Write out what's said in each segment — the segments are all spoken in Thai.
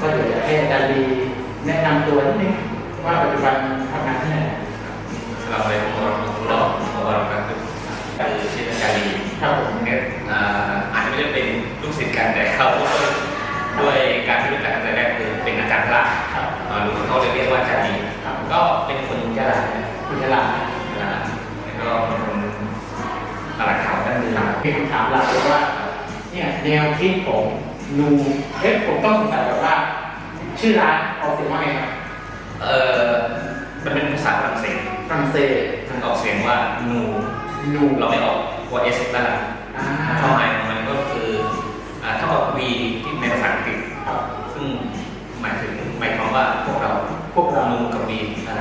ก็เดี๋ยวจะให้อาจารย์ลีแนะนำตัวนิดนึงว่าปัจจุบันทำงานที่ไหนสำหรับในองค์กรของเราองค์กรการคือคือชื่ออาจารย์ลีครับผมเนี่ยอ่าอาจจะไม่ได้เป็นลูกศิษย์กันแต่เขาด้วยการที่รู้จักกันแต่แรกคือเป็นอาจารย์พระครับอ่าหรือเขาเลยเรียกว่าอาจารย์ลีครับก็เป็นคนยะลาคุณฉลาดอ่าแล้วก็เป็นคนตลาดข่าวด้านเมืองมีคำถามหลักเลยว่าเนี่ยแนวคิดของนูเอ๊ะผมต้องสงสัยแบบว่า ชื่อร้านออกเสียงว่าไงครับเออมันเป็นภาษาฝรั่งเศสฝรั่งเศสมันออกเสียงว่านูนูเราไม่ออกตัวเอสด้านหลังอ่าความหมายของมันก็คืออ่าเท่ากับ V ที่ในภาษาอังกฤษครับซึ่งหมายถึงหมายความว่าพวกเราพวกเรานูกับ V อ่า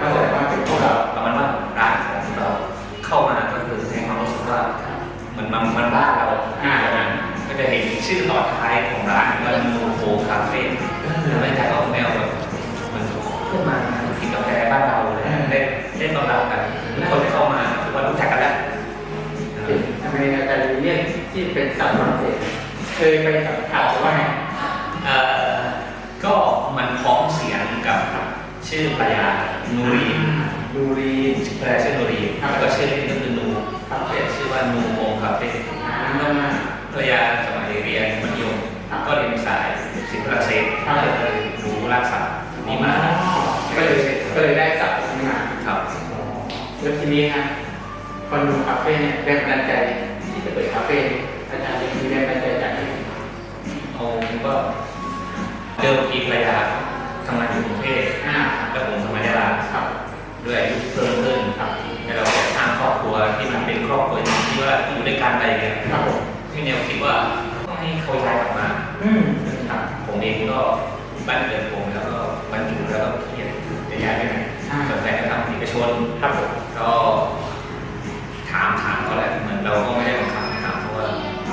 ก็แสดงว่าเป็นพวกเราประมาณว่าร้านของเราเข้ามาก็คือให้ความรู้สึกว่าเหมือนมันมันบ้านเราอ่าอย่างนั้นก็จะเห็นชื่อต่อท้ายของ ได้ได้ต้อนรับกันทุกคนที่เข้ามาคือว่ารู้จักกันแล้วทำไมอาจารย์เรียกที่เป็นสับฝรั่งเศสเคยไปสัมผัสหรือว่าไงเอ่อก็มันพ้องเสียงกับชื่อภรรยานูรีดูรีภรรยาชื่อนูรีแล้วก็ชื่อเล่นก็คือนูครับเปลี่ยนชื่อว่านูโฮคาเฟ่อ่าภรรยาสมัยเรียนมัธยมก็เรียนสายศิลปฝรั่งเศสครับก็เลยรู้รากศัพท์นี้มาก็เลยก็เลยได้สับตรงนี้มาครับ แล้วทีนี้ฮะคอนโดคาเฟ่เนี่ยแรงบันดาลใจที่จะเปิดคาเฟ่เนี่ยอาจารย์มีแรงบันดาลใจจากที่ไหนเอาผมก็เดิมทีภรรยาทำงานอยู่กรุงเทพอ่าแล้วผมทำงานยะลาครับด้วยอายุเพิ่มขึ้นครับแล้วเราก็สร้างครอบครัวที่มันเป็นครอบครัวที่ว่าอยู่ด้วยกันอะไรอย่างเงี้ยครับผมที่แนวคิดว่าต้องให้เขาย้ายกลับมาอืมครับผมเองก็บ้านเกิดผมแล้วก็บรรจุแล้วก็เครียดจะย้ายไปไหนอ่าสนใจจะทำเอกชนครับผม ก็ถามถามเขาแหละเหมือนเราก็ไม่ได้บังคับให้ถามเพราะว่า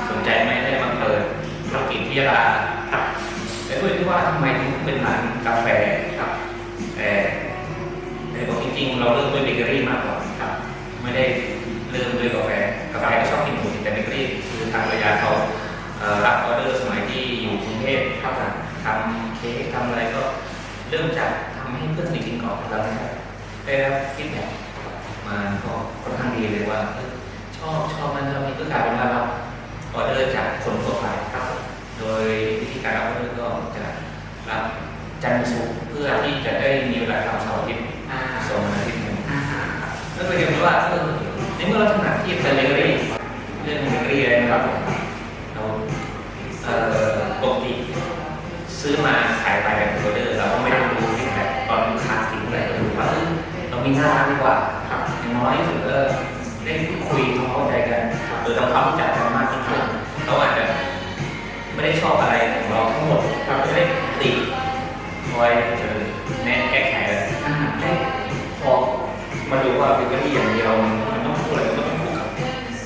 สนใจไหมได้มาเปิดธุรกิจที่ยะลาครับแต่ด้วยที่ว่าทำไมถึงเป็นร้านกาแฟครับแต่แต่บอกจริงๆเราเริ่มด้วยเบเกอรี่มากกว่าครับ ไม่ได้เริ่มด้วยกาแฟกาแฟก็ชอบกินหมูแต่เบเกอรี่คือทางภรรยาเขารับออเดอร์สมัยที่อยู่กรุงเทพครับผมทำเค้กทำอะไรก็เริ่มจากทำให้เพื่อนสนิทกินก่อนแล้วนะครับได้รับฟีดแบ็ก มาก็ค่อนข้างดีเลยว่าชอบชอบมันทำนี้ก็กลายเป็นว่ารับออเดอร์จากคนทั่วไปครับ โดยวิธีการรับออเดอร์ก็จะรับจันทร์ศุกร์เพื่อที่จะได้มีเวลาทำเสาร์อาทิตย์อ่าสองวันอาทิตย์หนึ่งอ่าแล้วก็เห็นว่าเออในเมื่อเราถนัดที่เป็นเบเกอรี่เรื่องเบเกอรี่นะครับเราปกติซื้อมาขายไปแบบออเดอร์เราก็ไม่ได้ดูฟีดแบ็กตอนลูกค้าถึงอะไรเราดูว่าเออเรามีหน้าร้านดีกว่า น้อยที่สุดก็ได้คุยทำความเข้าใจกันหรือทำความรู้จักกันมากขึ้นเขาอาจจะไม่ได้ชอบอะไรของเราทั้งหมดครับไม่ได้ติคอยเจอแนะแก้ไขอะไรอ่าพอมาดูว่าเบเกอรี่อย่างเดียวมันต้องคู่อะไรมันต้องคู่กับ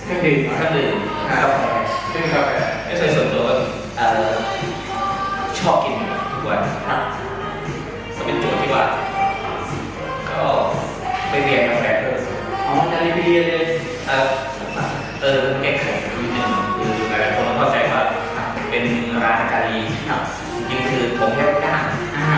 เครื่องดื่มเครื่องดื่มกาแฟเครื่องกาแฟไม่ใช่ส่วนตัวชอบกินทุกวัน เออเออแก้ไขนิดนึงคือหลายคนเข้าใจว่าเป็นร้านอาจารีครับจริงคือผมแค่จ้าง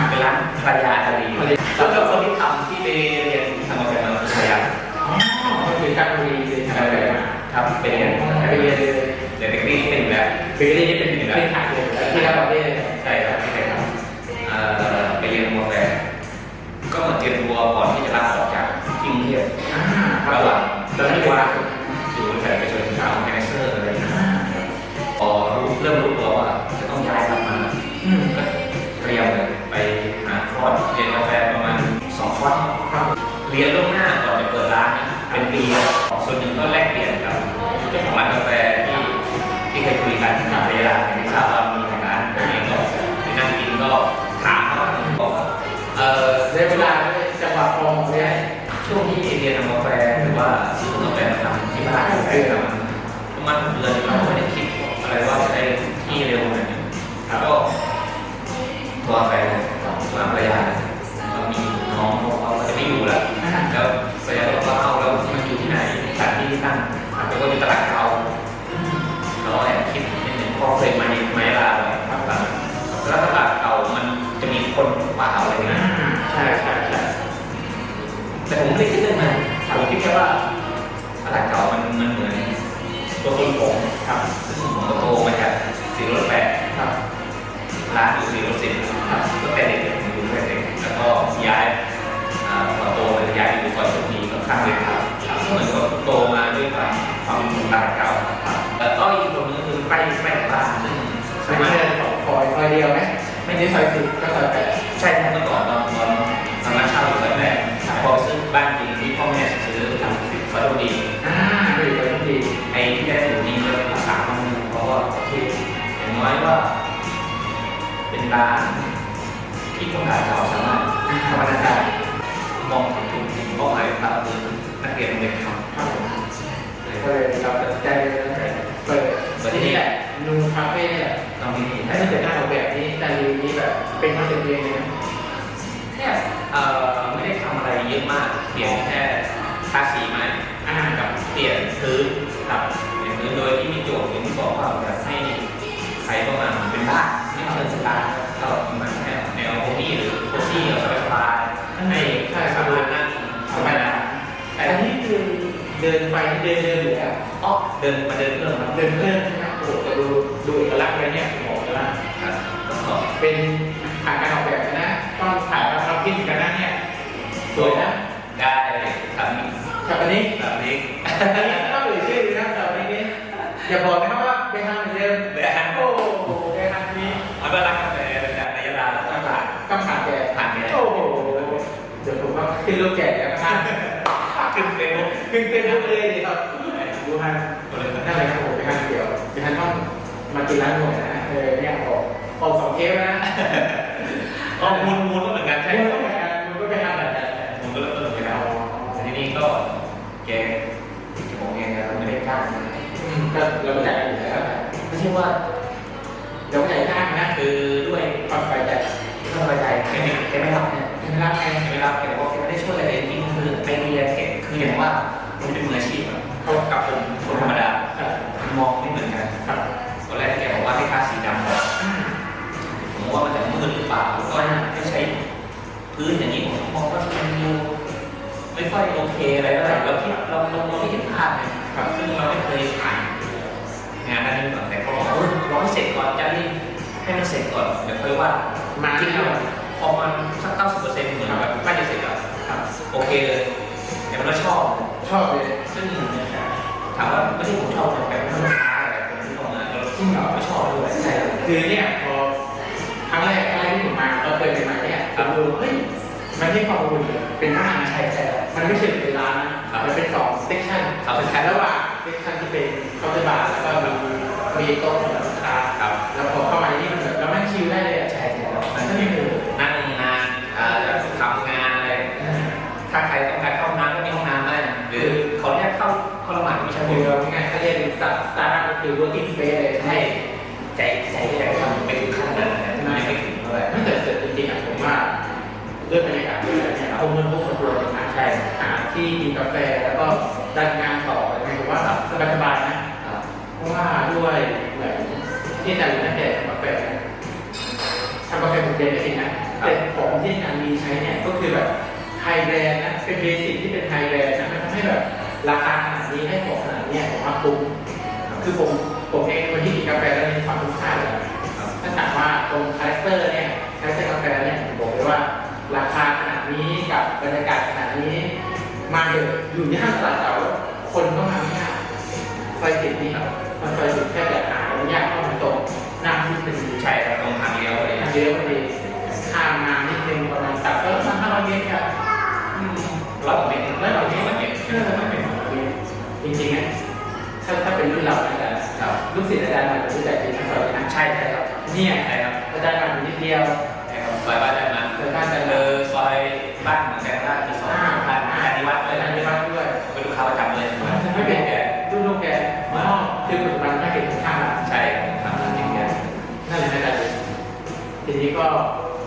เป็นร้านภรรยาอาจารีภรรยาแล้วก็คนที่ทำที่ไปเรียนทำกาแฟมาคือภรรยาอ๋อก็คือการรีเรียนกาแฟมาครับไปเรียนไปเรียนเลยแต่เบเกอรี่เป็นอยู่แล้วเบเกอรี่นี่เป็นพื้นฐานเลยแล้วที่เราบอกได้เลยใช่ครับใช่ไหนครับเออไปเรียนกาแฟก็เหมาเตรียมตัวก่อนที่จะลาออกจากที่กรุงเทพอ่าครับระหว่างตอนนั้นอยู่ว่า ซึ่งไม่ไม่ใช่ใช่สองซอยซอยเดียวไหมไม่ใช่ซอยสิบก็ซอยแปดใช่ครับเมื่อก่อนตอนตอนตอนนั้นเช่าอยู่ซอยแปดพอซื้อบ้านจริงที่พ่อแม่ซื้อทำสิบซอยโชคดีอ่าไปอยู่ซอยดีไอ้ที่ได้อยู่นี่ก็รักษาคนหนึงเพราะว่าโอเคอย่างน้อยว่า เป็นร้านที่คนขายเก่าสามารถทำงานได้ มองถึงถึงเป้าหมายครับคือนักเรียนโรงเรียนทำครับผมเลยก็เลยเราตัดสินใจเปิดเปิดที่นี่แหละนูคาเฟ่เนี่ย ตอนนี้ถ้าที่เกิดหน้าออกแบบนี้แต่รีนี้แบบเป็นคอนเซ็ปต์เองเลยนะแค่เอ่อไม่ได้ทำอะไรเยอะมากเปลี่ยนแค่ทาสีใหม่อ่ากับเปลี่ยนพื้นครับเปลี่ยนพื้นโดยที่มีโจทย์อย่างที่บอกว่าแบบให้ใครก็มาเหมือนเป็นบ้านไม่เชิงสไตล์ก็เหมือนแนวแนวโฮมี่หรือโคซี่สบายสบายให้ใช่คสรับบายนั่งสบายนะแต่อันนี้คือเดินไปเดินเดินอยู่แล้วอ๋อเดินมาเดินเรื่องครับเดินเพื่อน ดูดูเอกลักษณ์เลยเนี่ยผมบอกเลยว่าครับก็เป็นผ่านการออกแบบนะต้องถ่ายมาเราคิดกันนะเนี่ยสวยนะได้ครับนี่กับอันนี้แบบนี้อันนี้ต้องเอ่ยชื่อเลยนะกับอันนี้อย่าบอกนะครับว่าไปทำเหมือนเดิมเดี๋ยวโอ้โหไปทำนี้เอาไปรักกาแฟจากในยะลาแล้วก็ผ่านต้องผ่านแกผ่านแกโอ้โหเดี๋ยวผมว่าขึ้นรูปแกแล้วกันขึ้นเฟซบุ๊กขึ้นเป็นรูปเลยดีครับดูฮันก็เลยนั่นเลยครับผมไปฮันเดียวไปฮันต้อง มากินร้านหน่วยนะเออเนี่ยออกออกสองเทปนะอ๋อมูลมูลก็เหมือนกันใช่ใช่ไหมไหมมันก็ไปฮันแบบนั้นมูลก็เริ่มต้นเหมือนกันแต่ทีนี้ก็แกจะบอกยังไงเราไม่ได้กล้าก็เราจ่ายอยู่แล้วไม่ใช่ว่าเราจ่ายจ้างนะคือด้วยความสบายใจสบายใจแกไม่แกไม่รับเนี่ยไม่รับไงแกไม่รับแกบอกแกไม่ได้ช่วยอะไรจริงคือไปเรียนเทคคืออย่างว่า ค่อยโอเคอะไรเท่าไหร่เราคิดเราเราเราไม่เห็นภาพไงครับซึ่งเราไม่เคยผ่านงานด้านนี้มาก่อนแต่เขาบอกว่าเออรอให้เสร็จก่อนจะรีบให้มันเสร็จก่อนเดี๋ยวค่อยว่ามาจริที่งเราๆพอมันสักเก้าสิบเปอร์เซ็นต์เหมือนแบบใกล้จะเสร็จแล้วครับโอเคเลยแต่มันก็ชอบชอบเลยซึ่งถามว่าไม่ใช่ผมชอบแต่แบบมันช้าอะไรผมที่เข้ามาแล้วซึ่งเราไม่ชอบด้วยใช่คือเนี่ยพอครั้งแรกครั้งแรกที่ผมมาเราเปิดใหม่ๆเนี่ยผมดูเฮ้ย มันไม่ความอุ่นเลยเป็นบ้านนะใช่ใช่มันไม่ใช่เป็นร้านนะมันเป็นสองเซกชันเขาเป็นแค่ระหว่างเซกชันที่เป็นเคาน์เตอร์บาร์แล้วก็มีมีโต๊ะสำหรับลูกค้าครับแล้วพอเข้ามานี่มันแบบเรานั่งชิลได้เลยอะใช่ใช่มันก็มีหมู่นั่งงานอ่าจะทำงานอะไรถ้าใครต้องการเข้าห้องน้ำก็มีห้องน้ำได้หรือเขาเรียกเข้าเข้าละหมาดก็ไม่ใช่คืผมอเราง่ายๆเขาเรียกเป็นสตาร์ทอัพก็คือ working space เลยใช่ใจใจใจทำไม่ถึงขั้นนั้น เรื่องบรรยากาศด้วยเนี่ยเอาเงินพวกคนรวยนะใช่หาที่กินกาแฟแล้วก็ดันงานต่ออะไรผมว่าสบายๆนะครับเพราะว่าด้วยเหมือนที่อาจารย์นักแก่ทำกาแฟทำกาแฟผมเรียนได้เองนะแต่ของที่อาจารย์มีใช้เนี่ยก็คือแบบไฮแบรนด์นะเป็นเบสิกที่เป็นไฮแบรนด์นะมันทำให้แบบราคาขนาดนี้ให้ของขนาดเนี้ยผมว่าคุ้มคือผมผมเองคนที่กินกาแฟแล้วมีความคุ้มค่าเลย เนี่ยใช่ครับอาจารย์มันนิดเดียวใช่ครับซอยบ้านได้มาซอยบ้านได้มาเออซอยบ้านเหมือนกันว่ามีซอยผ่านผ่านที่วัดเลอายจารย์มีวัดด้วยเป็นลูกค้าประจำเลยไม่เป็นแกรุ่นลูกแกอ๋อคือปัจจุบันถ้าเห็นข้างๆใช่ครับทำจริงๆเนี่ยนั่นแหละอาจารย์ทีนี้ก็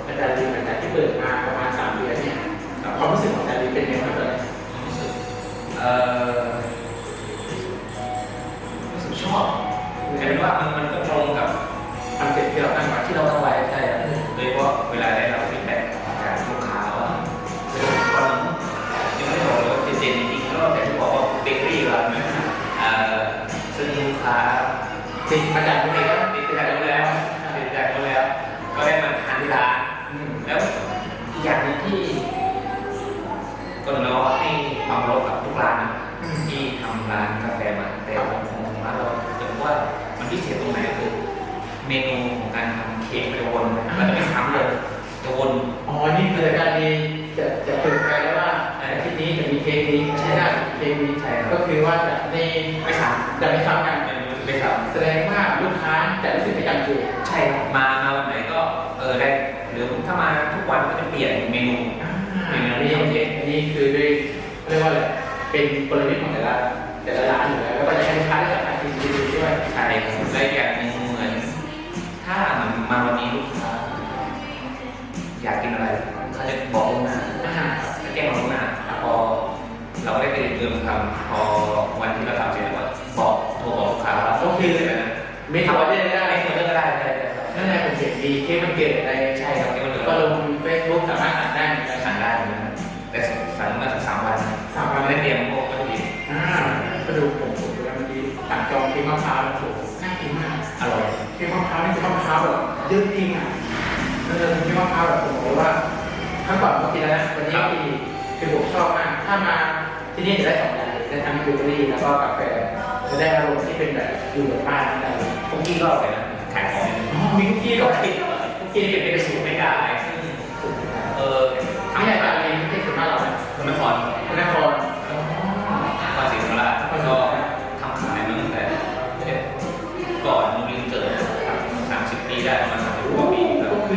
อาจารย์ลีหลังจากที่เปิดมาประมาณสามเดือนเนี่ยความรู้สึกของอาจารย์ลีเป็นยังไงบ้างตอนนี้รู้สึกเอ่อกลายเป็นว่ามันมันก็ตรงกับ คอนเซ็ปต์ที่เราตั้งไว้ที่เราตั้งไว้ใช่ครับโดยเฉพาะเวลาได้รับฟีดแบ็กจากลูกค้าว่าเออตอนยังไม่บอกเลยว่าเจนจริงๆก็แต่ที่บอกว่าเบเกอรี่เราเนี่ยเอ่อซึ่งลูกค้าติดมาจากตรงนี้ก็ติดจากนู้นแล้วติดจากนู้นแล้ว ก็ได้มาทานที่ร้านแล้วอีกอย่างหนึ่งที่ก็เราให้ความเคารพกับทุกร้านที่ทำร้านกาแฟมาแต่ของของร้านเราจะบอว่ามันพิเศษตรงไหน เมนูของการทำเค้กไปวนเราจะไม่ซ้ำเลยจะวน อ๋อ นี่คือการมีจะจะเปิดแฟนแล้วว่าอาทิตย์นี้จะมีเค้กนี้ใช่ได้เค้กนี้ใช่ครับก็คือว่าจะในไม่ซ้จะไม่ซ้ำกันำไม่ซ้แสดงว่าลูกค้าจะรู้สึกไม่จำเจำใช่ครับมามาวันไหนก็เออได้หรือถ้ามาทุกวันก็จะเปลี่ยนเมนูอันนี้อันนี้คือด้วยเรียกว่าอะไรเป็นกลยุทธ์ของแต่ละแต่ละร้านอยู่แล้วแล้วก็จะให้ลูกค้าได้สัมผัสสิ่งดีๆด้วย ใช่ครับและอีกอย่างหนึ่งเหมือนถ้า มันมาวันนี้ลูกค้าอยากกินอะไรเขาจะบอกล่วงหน้าอาหารจะแจ้งเราล่วงหน้าพอเราได้ไปเติมคำพอวันที่เราทำเสร็จแล้วก็บอกโทรบอกลูกค้าว่าก็คือเลยนะไม่ทำอะไรได้ไม่ควรเลือกก็ได้ได้ได้ครับนั่นแหละผมเห็นดีเค้กมันเกิดอะไรใช่ครับที่มันเหลือก็ลงเฟซบุ๊กสามารถสั่งได้เหมือนกันสั่งได้นะแต่สั่งมาถึงสามวันสามวันไม่ได้เตรียมพวกวัตถุดิบอ่าก็ดูผมผมดูแล้วเมื่อกี้สั่งจองเค้กมะพร้าวแล้วโอ้โหน่ากินมากอร่อยเค้กมะพร้าวนี่คือมะพร้าวแบบเยอะจริงอะแล้วจะเป็นเค้กมะพร้าวแบบผมบอกเลยว่าครั้งก่อนผมกินแล้วนะวันนี้อีกคือผมชอบมากถ้ามาที่นี่จะได้สองอย่างได้ทั้งเบเกอรี่แล้วก็กาแฟจะได้อารมณ์ที่เป็นแบบอยู่แบบบ้านนั่นเองคุกกี้ก็อร่อยนะขายของอ๋อมีคุกกี้ด้วยคุกกี้ที่นี่เป็เป็นนสูตรไม่ได้ซึ่งเออไม่ใช่การเรียนที่สุดมากเราเนี่ยคนนครนคร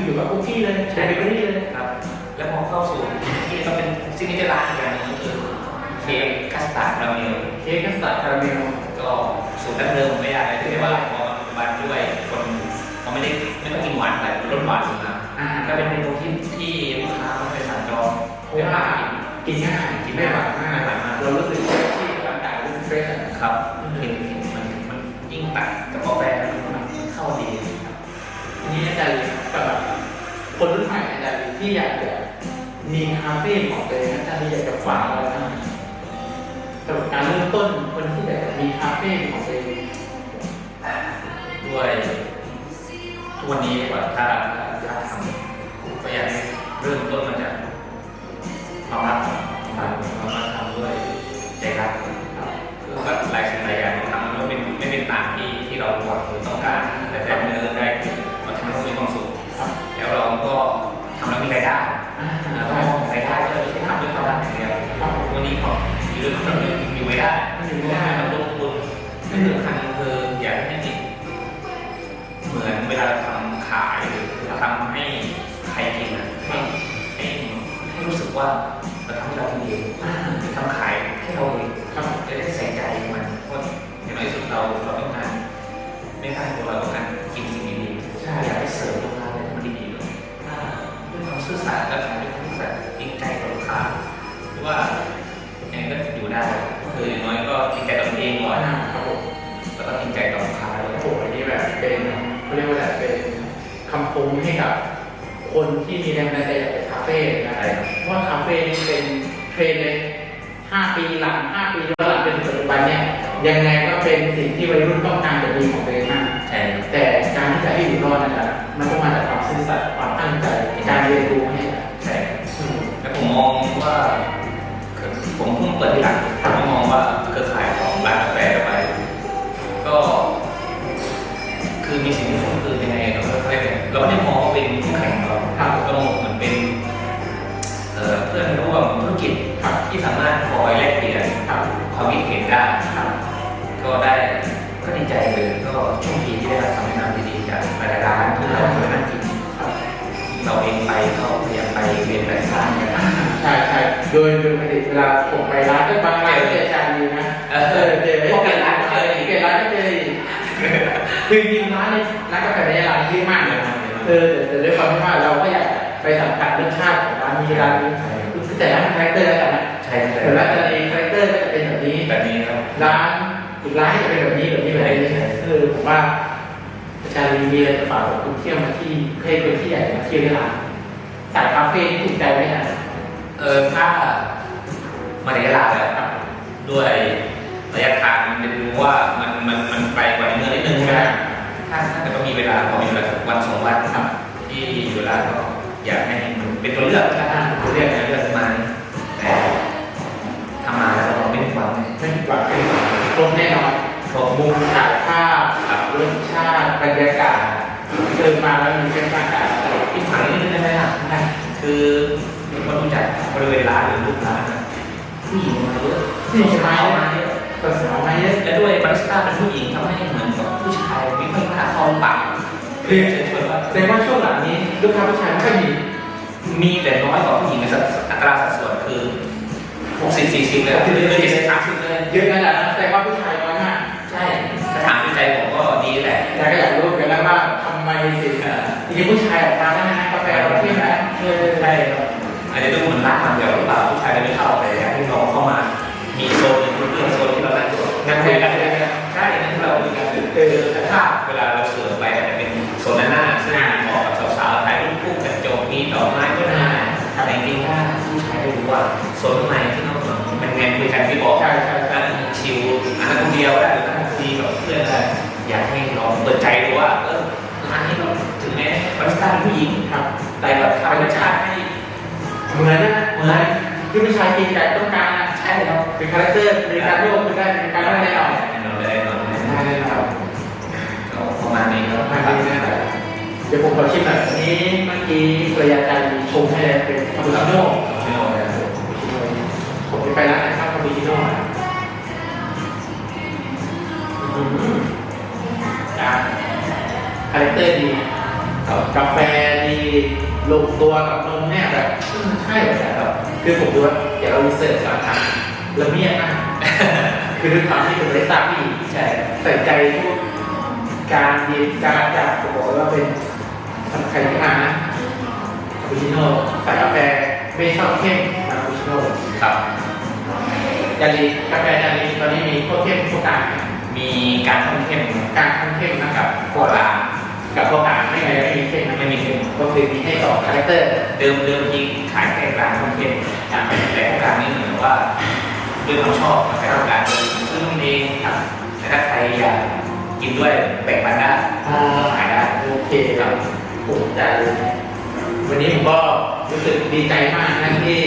ออยู่กับคุกกี้เลยใช้เบเกอรี่เลยครับ แล้วพอเข้าสู่ที่ก็เป็นซิกเนเจอร์ร้านอีกอย่างหนึงก็คือเค้กคัสตาร์ดราเมลเค้กคัสตาร์ดคาราเมลก็สูตรดั้งเดิมไม่ได้ที่เรียกว่าพอมาด้วยคนเขาไม่ได้ไม่ต้องกินหวานแต่รสหวานสูงนะอ่าก็เป็นเมนูที่ที่ลูกค้าไปสั่งจองเพราะว่ากินง่ายกินไม่หวานมากเรารู้สึกว่าที่ร่างกายรู้สึกเฟรชครับเห็นเห็นมันมันยิ่งตัดกับกาแฟมันเข้าดีครับที นี้อาจารย์สำหรับคนรุ่นใหม่อาจารย์ที่อยากจะมีคาเฟ่ของตัวเองอาจารย์อยากจะฝากอะไรนะสำหรับการเริ่มต้นคนที่อยากจะมีคาเฟ่ของตัวเองด้วยทุกวันนี้กว่าถ้าถ้าทำก็อยากให้เริ่มต้นมาจากความรักครับความรักทำด้วยใจรักครับคือว่าหลายสิ่งหลายอย่างทำแล้วไม่เป็นไม่เป็นตามที่ที่เราหวังหรือต้องการแต่แต่เนื้อ รองก็ทำแล้วมีรายได้แล้วก็รายได้ก็ไม่ใช่ทำด้วยความรักอย่างเดียววันนี้ก็อยู่ด้วยความรักอยู่ไว้ได้ไม่ถึงได้เราลงทุนไม่ถึงขั้น ด้วยความซื่อสัตย์และขายด้วยความซื่อสัตย์จริงใจต่อลูกค้าหรือว่ายังไงก็อยู่ได้คืออย่างน้อยก็จริงใจต่อตัวเองก่อนอ่าครับผมแล้วก็จริงใจต่อลูกค้าด้วย โอ้โหอันนี้แบบเป็นเขาเรียกว่าอะไรเป็นคำคมให้กับคนที่มีแรงบันดาลใจอยากเป็นคาเฟ่นะใช่ครับ เพราะว่าคาเฟ่นี่เป็นเทรนด์เลย5ปีหลัง5ปีหลังจนถึงปัจจุบันเนี่ยยังไงก็เป็นสิ่งที่วัยรุ่นต้องการจะมีของตัวเองมาก ใช่ครับแต่การที่จะให้อยู่รอดนะครับมันต้องมาจากความซื่อสัตย์ความตั้งใจ การเรียนรู้ให้ได้ใช่แล้วผมมองว่าผมเพิ่งเปิดที่หลังผมมองว่าเครือข่ายของร้านกาแฟไปก็ คือมีสิ่งที่คุ้นคือยังไงเราก็เรียกไงเราไม่ได้มองว่าเป็นคู่แข่งของเราครับก็มองเหมือนเป็นเพื่อนร่วมธุรกิจครับที่สามารถคอยแลกเปลี่ยนความคิดเห็นได้ครับก็ได้ก็ดีใจเลยก็ช่วงดีที่ได้รับคำแนะนำดีๆจากหลายๆร้านที่เราเคยนั่งกิน เราเองไปก็พยายามไปเรียนแบบร้านกันอ่าใช่ใช่โดยโดยปกติเวลาผมไปร้านก็บางร้านก็เจออาจารย์ดีนะเออเออเจอพอเปลี่ยนร้านก็เจออีกเปลี่ยนร้านก็เจออีกคือจริงๆร้านในร้านกาแฟในร้านเยอะมากเลยเออแต่แต่ด้วยความที่ว่าเราก็อยากไปสัมผัสรสชาติของร้านนี้ร้านนี้แต่ร้านคาแรคเตอร์แล้วกันนะใช่ใช่แต่ร้านจะมีคาแรคเตอร์ก็จะเป็นแบบนี้แบบนี้ครับร้านอีกร้านก็จะเป็นแบบนี้แบบนี้แบบนี้เอออผมว่าอา จารย์ลีมีอะไรจะฝากกับคุณเที่ยวมาที่เคยคนที่ใหญ่มาเที่ยวที่ร้านสายคาเฟ่นี่ถูกใจไหมอะเออถ้ามาในยะลาแล้วครับด้วยระยะทางมันจะดูว่ามันมันมันไกลกว่าในเมืองนิดนึงใช่ไหมถ้าถ้าเกิดว่ามีเวลาพอมีเวลาสักวันสองวันครับ ที่เวลาก็อยากให้มันเป็นตัวเลือกถ้าตัวเลือกนะเลือกมาแต่ถ้ามาแล้วเราไม่ผิดหวังไม่ผิดหวังเลยครบแน่นอนเพราะมุมถ่ายภาพ รสชาติบรรยากาศเดินมาแล้วมีบรรยากาศอีกฝั่งนิดนึงได้ไหมล่ะคือมีคนรู้จักบริเวณร้านหรือลูกร้านนะผู้หญิงมาเยอะผู้หญิงมาเยอะมาเยอะก็สาวมาเยอะและด้วยบาริสต้าเป็นผู้หญิงทำให้เหมือนกับผู้ชายไม่ค่อยกล้าเข้าปากเรียกเฉยๆว่าแสดงว่าช่วงหลังนี้ลูกค้าผู้ชายไม่ค่อยมีมีแต่น้อยกว่าผู้หญิงในสัดอัตราสัดส่วนคือ60 40เลยคือเลย70 30เลยเยอะนั่นแหละนะแสดงว่าผู้ชายน้อยมาก ใช่ถ้าถาม ในใจผมก็ดีแหละแต่ก็อยากรู้เหมือนกันนะว่าทำไมถึงจริงๆผู้ชายออกมาได้นะกาแฟเราเที่ยงนะเออใช่ครับอาจจะดูเหมือนร้านมันเดียวหรือเปล่าผู้ชายไม่เข้าแต่อยากให้น้องเข้ามา มีโซนหนึ่งเรื่องโซนที่เรานั่งอยู่นั่งคุยกันใช่นั่นที่เราคุยกันเออ ผู้หญิงครับ แต่แบบธรรมชาติให้เหมือนนะเหมือนที่ผู้ชายกินไก่ต้องการนะใช่ครับเป็นคาแรคเตอร์เป็นการโยกเป็นได้เป็นการได้แน่นอนแน่นอนเลยแน่นอนเลยได้แน่นอนก็ประมาณนี้ครับไม่ดีแน่นอนเดี๋ยวผมขอชิมหน่อยอันนี้เมื่อกี้ภรรยาอาจารย์ชมให้เป็นคาปูชิโน่ไม่เอาเลยผมจะไปร้านนะครับคาปูชิโน่นะอื้อหือการคาแรคเตอร์ดีครับ กาแฟดีลงตัวกับนมเนี่ยแบบอืมใช่เลยแบบคือผมดูว่าเดี๋ยวเรารีเสิร์ชมาทำละเมียดมากคือด้วยความที่เป็นบริษัทที่ใช่ใส่ใจทุกการเรียนการจัดผมบอกเลยว่าเป็นสำคัญที่มานะคาปูชิโน่ใส่กาแฟไม่ชอบเข้มคาปูชิโน่ครับจารีกาแฟจารีตอนนี้มีพวกเข้มพวกกลางนะมีการท่องเข้มกลางขั้นเข้มนะครับโบราณกับพวกกลางไม่ไง ก็คือมีให้สองคาแรคเตอร์ เดิมเดิมทีขายแค่กลางท่องเข้มแต่พวกกลางนี่เหมือนว่าด้วยความชอบกาแฟกลางเลยซื้อมันเองครับแต่ถ้าใครอยากกินด้วยแบ่งปันได้อ่าขายได้โอเคครับภูมิใจเลยวันนี้ผมก็รู้สึกดีใจมากนะที่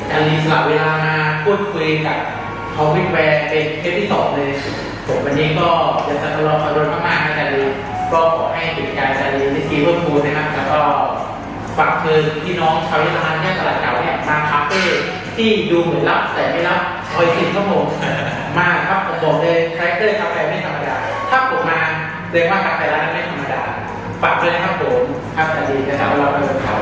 อาจารย์ลีสละเวลามาพูดคุยกับเขาวิกแวร์เป็นเทปที่สองเลยผมวันนี้ก็จะสักรอขอรนมาก ก็ขอให้กิจการอาจารย์ลีวิสกี้เพิ่มพูนนะครับแล้วก็ฝากเชิญพี่น้องชาวยะลาเนี่ยตลาดเก่าเนี่ยมาคาเฟ่ที่ดูเหมือนรับแต่ไม่รับคอยสิบครับผมมาครับผมบอกเลยคาแรคเตอร์กาแฟไม่ธรรมดา ถ้าผมมาเรียกว่ากาแฟร้านนั้นไม่ธรรมดาฝากด้วยนะครับผมครับอาจดีนะครับเราไปเป็นข่าว